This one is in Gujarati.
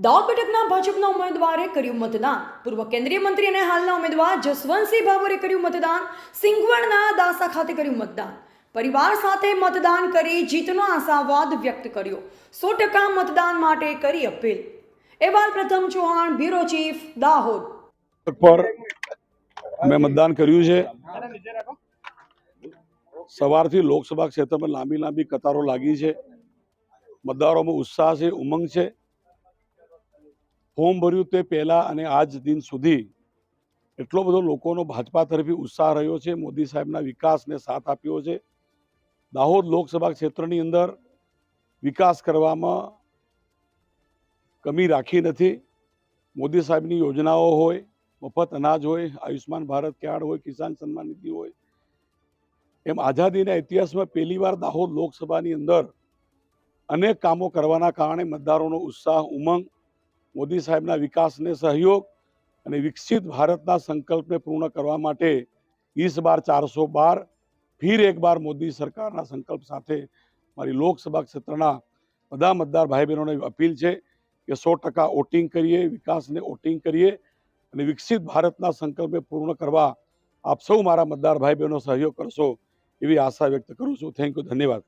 દાહોદ બેઠકના ભાજપના ઉમેદવારે કર્યું મતદાન. પૂર્વ કેન્દ્રીય મંત્રી અને હાલના ઉમેદવાર જસવંતસિંહ ભાભોરે કર્યું મતદાન. સિંગવણના દાસા ખાતે કર્યું મતદાન. પરિવાર સાથે મતદાન કરી જીતનો આશાવાદ વ્યક્ત કર્યો. સો ટકા મતદાન માટે કરી અપીલ. એવાલ પ્રથમ ચૌહાણ, બ્યુરો ચીફ, દાહોદ. પર મેં મતદાન કર્યું છે. સવારથી લોકસભા ક્ષેત્રમાં લાંબી લાંબી કતારો લાગી છે. મતદારોમાં ઉત્સાહ છે, ઉમંગ છે. ફોર્મ ભર્યું તે પહેલાં અને આજ દિન સુધી એટલો બધો લોકોનો ભાજપા તરફી ઉત્સાહ રહ્યો છે, મોદી સાહેબના વિકાસને સાથ આપ્યો છે. દાહોદ લોકસભા ક્ષેત્રની અંદર વિકાસ કરવામાં કમી રાખી નથી. મોદી સાહેબની યોજનાઓ હોય, મફત અનાજ હોય આયુષ્માન ભારત કાર્ડ હોય, કિસાન સન્માન નિધિ હોય, એમ આઝાદીના ઇતિહાસમાં પહેલીવાર દાહોદ લોકસભાની અંદર અનેક કામો કરવાના કારણે મતદારોનો ઉત્સાહ ઉમંગ મોદી સાહેબના વિકાસને સહયોગ અને વિકસિત ભારતના સંકલ્પને પૂર્ણ કરવા માટે ઈસ બાર ચારસો બાર, ફિર એક બાર મોદી સરકારના સંકલ્પ સાથે મારી લોકસભા ક્ષેત્રના બધા મતદાર ભાઈ બહેનોને અપીલ છે કે સો ટકા વોટિંગ કરીએ, વિકાસને વોટિંગ કરીએ અને વિકસિત ભારતના સંકલ્પને પૂર્ણ કરવા આપ સૌ મારા મતદાર ભાઈ બહેનો સહયોગ કરશો એવી આશા વ્યક્ત કરું છું. થેન્ક યુ ધન્યવાદ.